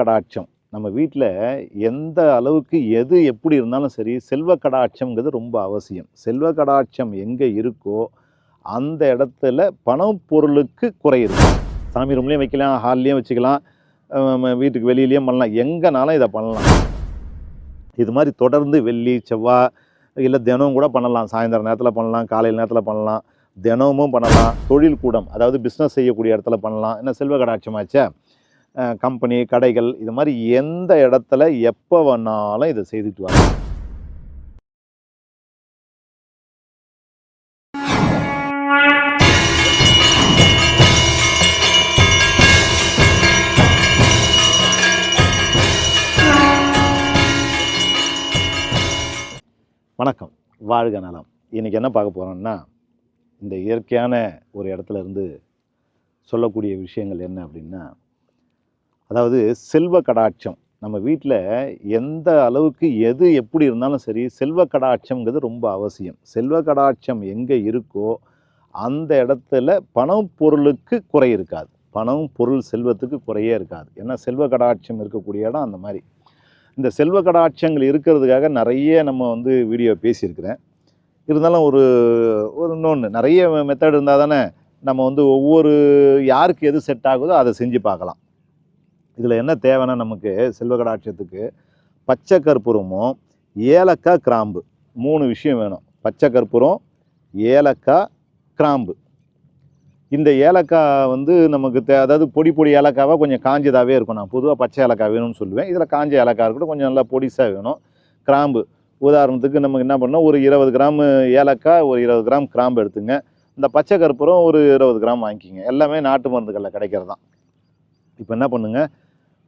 கடாட்சம். நம்ம வீட்டில் எந்த அளவுக்கு எது எப்படி இருந்தாலும் சரி செல்வ கடாட்சம்ங்கிறது ரொம்ப அவசியம். செல்வ கடாட்சம் எங்கே இருக்கோ அந்த இடத்துல பணம் பொருளுக்கு குறை இருக்கும். சாமி ரூம்லேயும் வைக்கலாம் ஹால்லேயும் வச்சுக்கலாம் வீட்டுக்கு வெளியிலையும் பண்ணலாம். எங்கேனாலும் இதை பண்ணலாம். இது மாதிரி தொடர்ந்து வெள்ளி செவ்வாய் இல்லை தினமும் கூட பண்ணலாம். சாயந்தரம் நேரத்தில் பண்ணலாம் காலையில் நேரத்தில் பண்ணலாம் தினமும் பண்ணலாம். தொழில் கூடம் அதாவது பிஸ்னஸ் செய்யக்கூடிய இடத்துல பண்ணலாம். என்ன செல்வ கடாட்சமாச்சே? கம்பெனி கடைகள் இது மாதிரி எந்த இடத்துல எப்போ வேணாலும் இதை செய்துட்டு வரலாம் வணக்கம். வாழ்க நலம். இன்றைக்கி என்ன பார்க்க போகிறோம்னா இந்த இயற்கையான ஒரு இடத்துல இருந்து சொல்லக்கூடிய விஷயங்கள் என்ன அப்படின்னா அதாவது செல்வ கடாட்சம். நம்ம வீட்டில் எந்த அளவுக்கு எது எப்படி இருந்தாலும் சரி செல்வ கடாட்சம்ங்கிறது ரொம்ப அவசியம். செல்வ கடாட்சம் எங்கே இருக்கோ அந்த இடத்துல பணம் பொருளுக்கு குறை இருக்காது. பணம் பொருள் செல்வத்துக்கு குறையே இருக்காது. ஏன்னா செல்வ கடாட்சம் இருக்கக்கூடிய இடம் அந்த மாதிரி. இந்த செல்வ கடாட்சங்கள் இருக்கிறதுக்காக நிறைய நம்ம வந்து வீடியோ பேசியிருக்கிறேன். இருந்தாலும் ஒரு ஒரு இன்னொன்று நிறைய மெத்தட் இருந்தால் தானே நம்ம வந்து ஒவ்வொரு யாருக்கு எது செட் ஆகுதோ அதை செஞ்சு பார்க்கலாம். இதில் என்ன தேவைன்னா நமக்கு செல்வகடாட்சத்துக்கு பச்சை கற்பூரமும் ஏலக்காய் கிராம்பு. மூணு விஷயம் வேணும். பச்சை கற்பூரம் ஏலக்காய் கிராம்பு. இந்த ஏலக்காய் வந்து நமக்கு தே அதாவது பொடி பொடி ஏலக்காவாக கொஞ்சம் காஞ்சதாகவே இருக்கும். நான் பொதுவாக பச்சை ஏலக்காய் வேணும்னு சொல்லுவேன். இதில் காஞ்ச ஏலக்காய் இருக்கட்டும் கொஞ்சம் நல்லா பொடிசாக வேணும். கிராம்பு. உதாரணத்துக்கு நமக்கு என்ன பண்ணோம் ஒரு இருபது கிராம் ஏலக்காய் ஒரு இருபது கிராம் கிராம்பு எடுத்துங்க. இந்த பச்சை கற்பூரம் ஒரு இருபது கிராம் வாங்கிக்கிங்க. எல்லாமே நாட்டு மருந்துகளில் கிடைக்கிறது தான் இப்போ என்ன பண்ணுங்கள்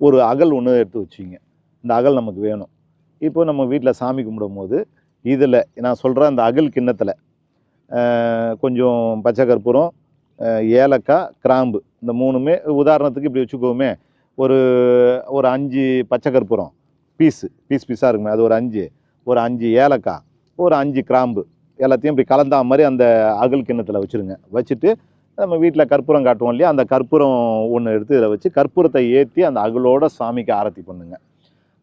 ஒரு அகல் ஒன்று எடுத்து வச்சுங்க. இந்த அகல் நமக்கு வேணும். இப்போ நம்ம வீட்டில் சாமி கும்பிடும்போது இதில் நான் சொல்கிறேன் அந்த அகல் கிண்ணத்தில் கொஞ்சம் பச்சை கற்பூரம் ஏலக்காய் கிராம்பு இந்த மூணுமே உதாரணத்துக்கு இப்படி வச்சுக்கோமே. ஒரு ஒரு அஞ்சு பச்சை கற்பூரம் பீஸு பீஸ் பீஸாக இருக்குமே. அது ஒரு அஞ்சு ஒரு அஞ்சு ஏலக்காய் ஒரு அஞ்சு கிராம்பு எல்லாத்தையும் இப்படி கலந்தா மாதிரி அந்த அகல் கிண்ணத்தில் வச்சுருங்க. வச்சுட்டு நம்ம வீட்டில் கற்பூரம் காட்டுவோம் இல்லையா? அந்த கற்பூரம் ஒன்று எடுத்து இதில் வச்சு கற்பூரத்தை ஏற்றி அந்த அகலோட சாமிக்கு ஆரத்தி பண்ணுங்க.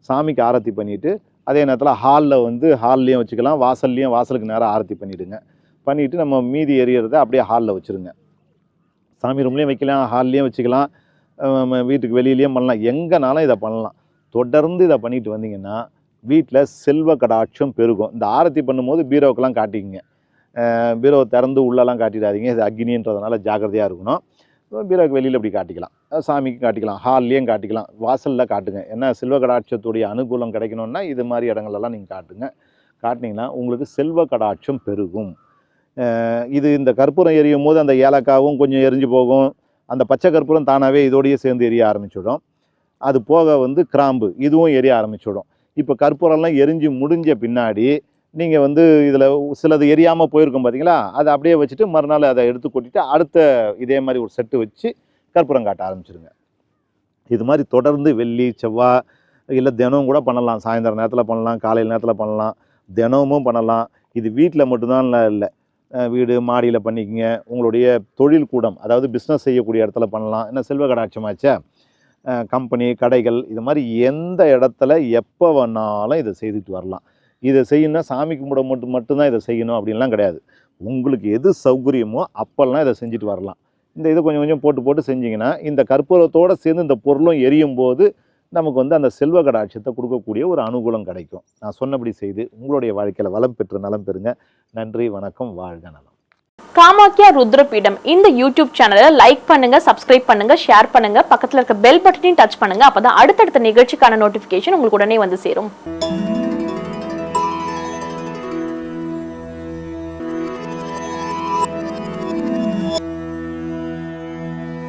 சாமிக்கு ஆரத்தி பண்ணிவிட்டு அதே நேரத்தில் ஹாலில் வந்து ஹால்லையும் வச்சுக்கலாம். வாசல்லையும் வாசலுக்கு நேராக ஆரத்தி பண்ணிவிடுங்க பண்ணிவிட்டு நம்ம மீதி எரியறதை அப்படியே ஹாலில் வச்சுருங்க. சாமி ரூம்லேயும் வைக்கலாம் ஹால்லேயும் வச்சுக்கலாம். வீட்டுக்கு வெளியிலையும் பண்ணலாம். எங்கேனாலும் இதை பண்ணலாம். தொடர்ந்து இதை பண்ணிட்டு வந்தீங்கன்னா வீட்டில் செல்வ கடாட்சம் பெருகும். இந்த ஆரத்தி பண்ணும்போது பீரோக்கெலாம் காட்டிக்கிங்க. பீரோவை பீரோ திறந்து உள்ளெல்லாம் காட்டிடாதீங்க. இது அக்னின்றதுனால ஜாக்கிரதையாக இருக்கணும். பீரோக்கு வெளியில் இப்படி காட்டிக்கலாம். சாமிக்கும் சாமிக்கு காட்டிக்கலாம். ஹால்லேயும் காட்டிக்கலாம். வாசலில் காட்டுங்க. ஏன்னா செல்வ கடாட்சத்துடைய அனுகூலம் கிடைக்கணும்னா இது மாதிரி இடங்கள்லாம் நீங்கள் காட்டுங்க. காட்டினீங்கன்னா உங்களுக்கு செல்வ கடாட்சம் பெருகும். இது இந்த கற்பூரம் எரியும் போது அந்த ஏலக்காவும் கொஞ்சம் எரிஞ்சு போகும். அந்த பச்சை கற்பூரம் தானாகவே இதோடையே சேர்ந்து எரிய ஆரம்பிச்சிடும். அது போக வந்து கிராம்பு இதுவும் எரிய ஆரம்பிச்சிடும். இப்போ கற்பூரம்லாம் எரிஞ்சு முடிஞ்ச பின்னாடி நீங்கள் வந்து இதில் சிலது எரியாமல் போயிருக்கும் பார்த்தீங்களா அதை அப்படியே வச்சுட்டு மறுநாள் அதை எடுத்து கொட்டிட்டு அடுத்த இதே மாதிரி ஒரு செட்டு வச்சு கற்பூரம் காட்ட ஆரம்பிச்சிருங்க. இது மாதிரி தொடர்ந்து வெள்ளி செவ்வாய் இல்லை தினமும் கூட பண்ணலாம். சாயந்தரம் நேரத்தில் பண்ணலாம் காலையில் நேரத்தில் பண்ணலாம். தினமும் பண்ணலாம். இது வீட்டில் மட்டும்தான் இல்லை. இல்லை வீடு மாடியில் பண்ணிக்கங்க. உங்களுடைய தொழில் கூடம் அதாவது பிஸ்னஸ் செய்யக்கூடிய இடத்துல பண்ணலாம். என்ன செல்வ கடாட்சமாச்சே? கம்பெனி கடைகள் இது மாதிரி எந்த இடத்துல எப்போ வேணாலும் இதை செய்துட்டு வரலாம். இதை செய்யணும்னா சாமி கும்பிட மட்டும் மட்டும்தான் இதை செய்யணும் அப்படின்லாம் கிடையாது. உங்களுக்கு எது சௌகரியமோ அப்போல்லாம் இதை செஞ்சுட்டு வரலாம். இந்த இதை கொஞ்சம் கொஞ்சம் போட்டு போட்டு செஞ்சிங்கன்னா இந்த கற்பூரத்தோடு சேர்ந்து இந்த பொருளும் எரியும் போது நமக்கு வந்து அந்த செல்வ கடாட்சத்தை கொடுக்கக்கூடிய ஒரு அனுகூலம் கிடைக்கும். நான் சொன்னபடி செய்து உங்களுடைய வாழ்க்கையில் வளம் பெற்று நலம் பெறுங்க. நன்றி வணக்கம் வாழ்க நலம். காமாக்கியா ருத்ரபீடம் இந்த யூடியூப் சேனலை லைக் பண்ணுங்க சப்ஸ்கிரைப் பண்ணுங்க ஷேர் பண்ணுங்க. பக்கத்தில் இருக்க பெல் பட்டனையும் டச் பண்ணுங்க. அப்பதான் அடுத்தடுத்த நிகழ்ச்சிக்கான நோட்டிபிகேஷன் உங்களுக்கு உடனே வந்து சேரும்.